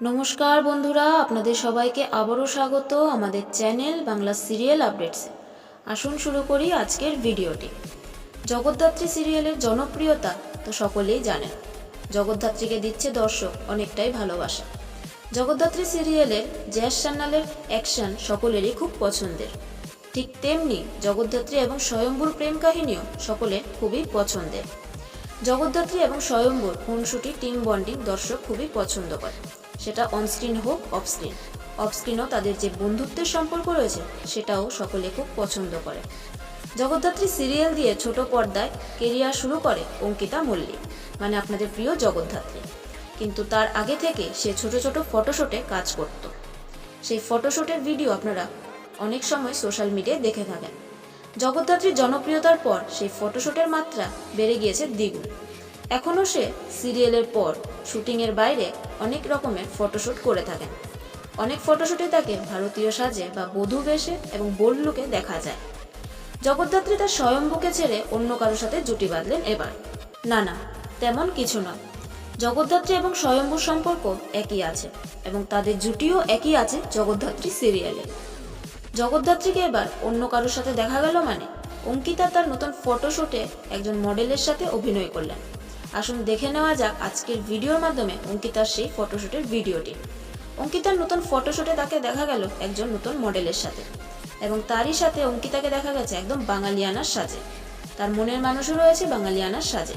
নমস্কার বন্ধুরা, আপনাদের সবাইকে আবারও স্বাগত আমাদের চ্যানেল বাংলা সিরিয়াল আপডেটসে আসুন শুরু করি আজকের ভিডিওটি। জগদ্ধাত্রী সিরিয়ালের জনপ্রিয়তা তো সকলেই জানেন। জগদ্ধাত্রীকে দিচ্ছে দর্শক অনেকটাই ভালোবাসা। জগদ্ধাত্রী সিরিয়ালের জ্যাস সান্যালের অ্যাকশন সকলেরই খুব পছন্দের। ঠিক তেমনি জগদ্ধাত্রী এবং স্বয়ম্ভুর প্রেম কাহিনীও সকলের খুবই পছন্দের। জগদ্ধাত্রী এবং স্বয়ম্বর খুনসুটি টিম বন্ডিং দর্শক খুবই পছন্দ করে। সেটা অনস্ক্রিন হোক অফস্ক্রিন অফস্ক্রিনও তাদের যে বন্ধুত্বের সম্পর্ক রয়েছে, সেটাও সকলে খুব পছন্দ করে। জগদ্ধাত্রী সিরিয়াল দিয়ে ছোট পর্দায় কেরিয়ার শুরু করে অঙ্কিতা মল্লিক মানে আপনাদের প্রিয় জগদ্ধাত্রী। কিন্তু তার আগে থেকে সে ছোট ছোট ফটোশুটে কাজ করত। সেই ফটোশুটের ভিডিও আপনারা অনেক সময় সোশ্যাল মিডিয়ায় দেখে থাকেন। জগদ্ধাত্রীর জনপ্রিয়তার পর সেই ফটোশুটের মাত্রা বেড়ে গিয়েছে দ্বিগুণ। এখনও সে সিরিয়ালের পর শুটিংয়ের বাইরে অনেক রকমের ফটোশ্যুট করে থাকেন। অনেক ফটোশ্যুটে তাকে ভারতীয় সাজে বা বধূ বেশে এবং বোল্ড লুকে দেখা যায়। জগদ্ধাত্রী তার স্বয়ম্ভুকে ছেড়ে অন্য কারোর সাথে জুটি বাঁধলেন এবার। না না, তেমন কিছু নয়। জগদ্ধাত্রী এবং স্বয়ম্ভুর সম্পর্ক একই আছে এবং তাদের জুটিও একই আছে জগদ্ধাত্রী সিরিয়ালে। জগদ্ধাত্রীকে এবার অন্য কারোর সাথে দেখা গেল মানে অঙ্কিতা তার নতুন ফটোশ্যুটে একজন মডেলের সাথে অভিনয় করলেন। আসুন দেখে নেওয়া যাক আজকের ভিডিওর মাধ্যমে অঙ্কিতার সেই ফটোশুটের ভিডিওটি। অঙ্কিতার নতুন ফটোশুটে তাকে দেখা গেল একজন নতুন মডেলের সাথে। এবং তারই সাথে অঙ্কিতাকে দেখা গেছে একদম বাঙালিয়ানার সাজে। তার মনের মানুষও রয়েছে বাঙালিয়ানার সাজে।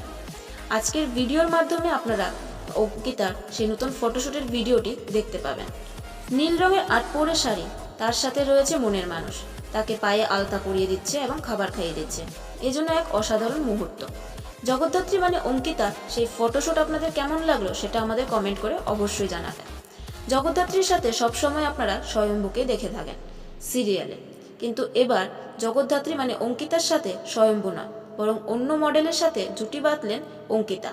আজকের ভিডিওর মাধ্যমে আপনারা অঙ্কিতার সেই নতুন ফটোশুটের ভিডিওটি দেখতে পাবেন। নীল রঙের আট পরে শাড়ি, তার সাথে রয়েছে মনের মানুষ। তাকে পায়ে আলতা পরিয়ে দিচ্ছে এবং খাবার খাইয়ে দিচ্ছে। এজন্য এক অসাধারণ মুহূর্ত। জগদ্ধাত্রী মানে অঙ্কিতা, সেই ফটোশুট আপনাদের কেমন লাগল সেটা আমাদের কমেন্ট করে অবশ্যই জানাবেন। জগদ্ধাত্রীর সাথে সবসময় আপনারা স্বয়ম্ভুকে দেখে থাকেন সিরিয়ালে কিন্তু এবার জগদ্ধাত্রী মানে অঙ্কিতার সাথে স্বয়ম্ভু নয় বরং অন্য মডেলের সাথে জুটি বাঁধলেন অঙ্কিতা।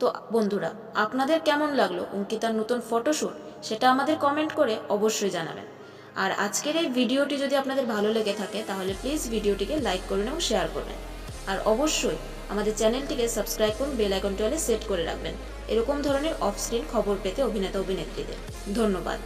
তো বন্ধুরা, আপনাদের কেমন লাগল অঙ্কিতার নতুন ফটোশ্যুট সেটা আমাদের কমেন্ট করে অবশ্যই জানাবেন। আর আজকের এই ভিডিওটি যদি আপনাদের ভালো লেগে থাকে, তাহলে প্লিজ ভিডিওটিকে লাইক করুন এবং শেয়ার করবেন আর অবশ্যই আমাদের চ্যানেলটিকে সাবস্ক্রাইব করুন, বেল আইকনটি সেট করে রাখবেন। এরকম ধরনের অফ স্ক্রিন খবর পেতে অভিনেতা অভিনেত্রীদের। ধন্যবাদ।